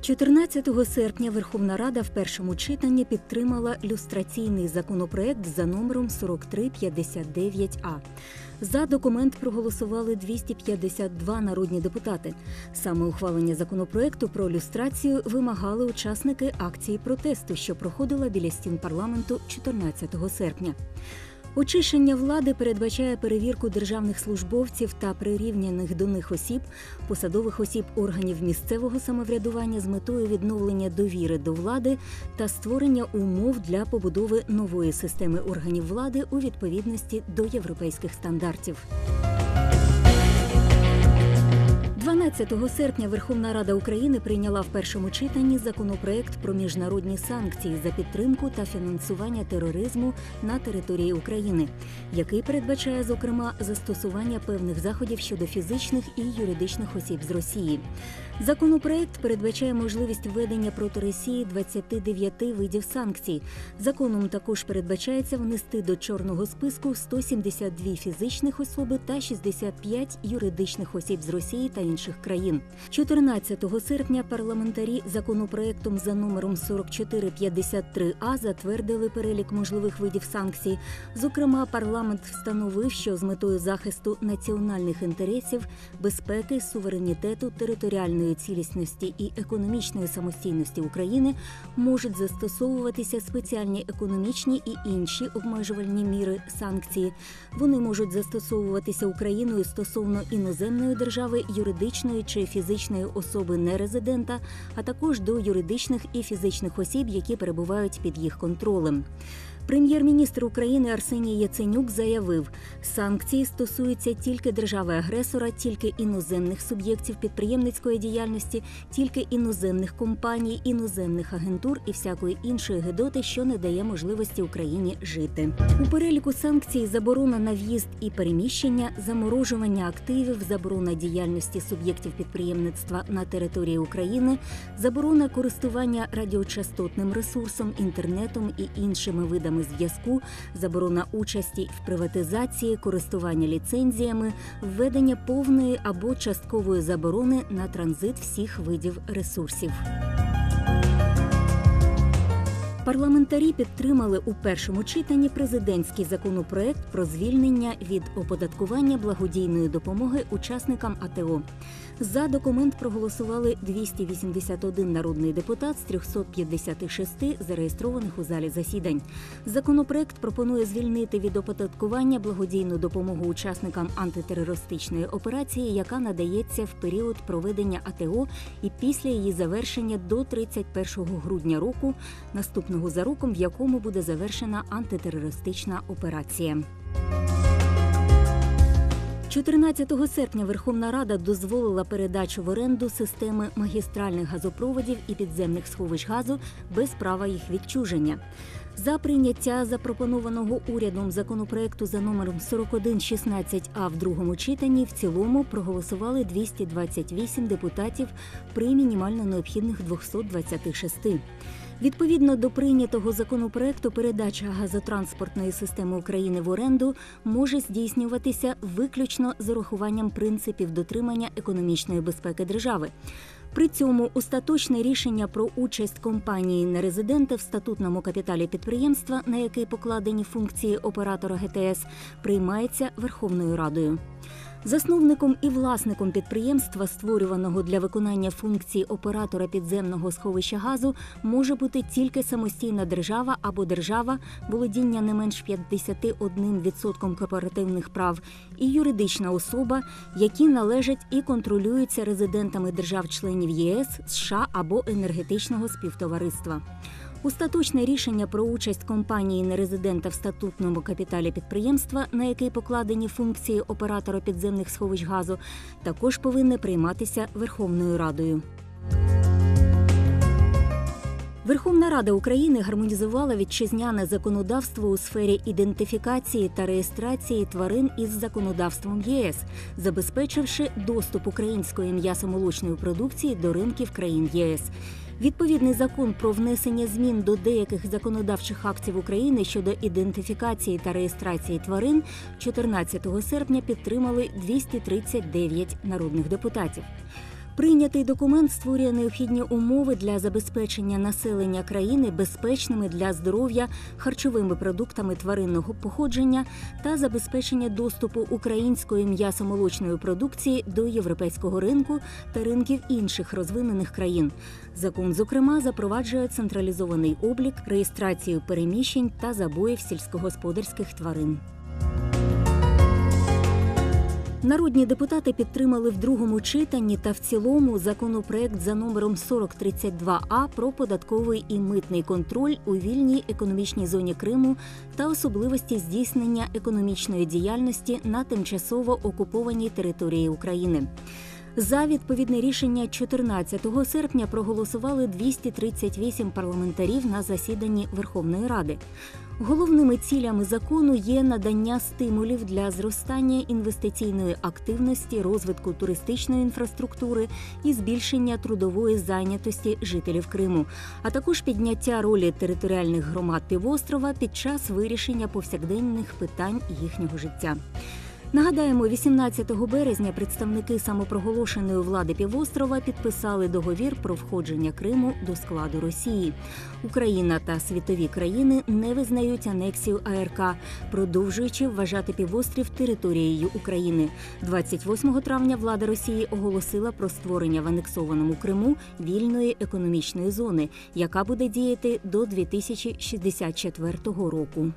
14 серпня Верховна Рада в першому читанні підтримала люстраційний законопроект за номером 4359А. За документ проголосували 252 народні депутати. Саме ухвалення законопроекту про люстрацію вимагали учасники акції протесту, що проходила біля стін парламенту 14 серпня. Очищення влади передбачає перевірку державних службовців та прирівняних до них осіб, посадових осіб органів місцевого самоврядування з метою відновлення довіри до влади та створення умов для побудови нової системи органів влади у відповідності до європейських стандартів. 12 серпня Верховна Рада України прийняла в першому читанні законопроект про міжнародні санкції за підтримку та фінансування тероризму на території України, який передбачає зокрема застосування певних заходів щодо фізичних і юридичних осіб з Росії. Законопроект передбачає можливість введення проти Росії 29 видів санкцій. Законом також передбачається внести до чорного списку 172 фізичних особи та 65 юридичних осіб з Росії та інших країн. 14 серпня парламентарі законопроектом за номером 4453А затвердили перелік можливих видів санкцій. Зокрема, парламент встановив, що з метою захисту національних інтересів, безпеки, суверенітету, територіальної цілісності і економічної самостійності України можуть застосовуватися спеціальні економічні і інші обмежувальні міри санкції. Вони можуть застосовуватися Україною стосовно іноземної держави, юридичної чи фізичної особи нерезидента, а також до юридичних і фізичних осіб, які перебувають під їх контролем. Прем'єр-міністр України Арсеній Яценюк заявив, санкції стосуються тільки держави-агресора, тільки іноземних суб'єктів підприємницької діяльності, тільки іноземних компаній, іноземних агентур і всякої іншої гидоти, що не дає можливості Україні жити. У переліку санкцій заборона на в'їзд і переміщення, заморожування активів, заборона діяльності суб'єктів підприємництва на території України, заборона користування радіочастотним ресурсом, інтернетом і іншими видами зв'язку, заборона участі в приватизації, користування ліцензіями, введення повної або часткової заборони на транзит всіх видів ресурсів. Парламентарі підтримали у першому читанні президентський законопроект про звільнення від оподаткування благодійної допомоги учасникам АТО. За документ проголосували 281 народний депутат з 356 зареєстрованих у залі засідань. Законопроект пропонує звільнити від оподаткування благодійну допомогу учасникам антитерористичної операції, яка надається в період проведення АТО і після її завершення до 31 грудня року, наступного за роком, в якому буде завершена антитерористична операція. 14 серпня Верховна Рада дозволила передачу в оренду системи магістральних газопроводів і підземних сховищ газу без права їх відчуження. За прийняття запропонованого урядом законопроекту за номером 4116А в другому читанні в цілому проголосували 228 депутатів при мінімально необхідних 226. Відповідно до прийнятого законопроекту, передача газотранспортної системи України в оренду може здійснюватися виключно з урахуванням принципів дотримання економічної безпеки держави. При цьому остаточне рішення про участь компанії нерезидента в статутному капіталі підприємства, на який покладені функції оператора ГТС, приймається Верховною Радою. Засновником і власником підприємства, створюваного для виконання функцій оператора підземного сховища газу, може бути тільки самостійна держава або держава, володіння не менш 51% корпоративних прав, і юридична особа, які належать і контролюються резидентами держав-членів ЄС, США або енергетичного співтовариства. Остаточне рішення про участь компанії нерезидента в статутному капіталі підприємства, на який покладені функції оператора підземних сховищ газу, також повинне прийматися Верховною Радою. Верховна Рада України гармонізувала вітчизняне законодавство у сфері ідентифікації та реєстрації тварин із законодавством ЄС, забезпечивши доступ української м'ясомолочної продукції до ринків країн ЄС. Відповідний закон про внесення змін до деяких законодавчих актів України щодо ідентифікації та реєстрації тварин 14 серпня підтримали 239 народних депутатів. Прийнятий документ створює необхідні умови для забезпечення населення країни безпечними для здоров'я харчовими продуктами тваринного походження та забезпечення доступу української м'ясомолочної продукції до європейського ринку та ринків інших розвинених країн. Закон, зокрема, запроваджує централізований облік, реєстрацію переміщень та забоїв сільськогосподарських тварин. Народні депутати підтримали в другому читанні та в цілому законопроект за номером 4032А про податковий і митний контроль у вільній економічній зоні Криму та особливості здійснення економічної діяльності на тимчасово окупованій території України. За відповідне рішення 14 серпня проголосували 238 парламентарів на засіданні Верховної Ради. Головними цілями закону є надання стимулів для зростання інвестиційної активності, розвитку туристичної інфраструктури і збільшення трудової зайнятості жителів Криму, а також підняття ролі територіальних громад півострова під час вирішення повсякденних питань їхнього життя. Нагадаємо, 18 березня представники самопроголошеної влади півострова підписали договір про входження Криму до складу Росії. Україна та світові країни не визнають анексію АРК, продовжуючи вважати півострів територією України. 28 травня влада Росії оголосила про створення в анексованому Криму вільної економічної зони, яка буде діяти до 2064 року.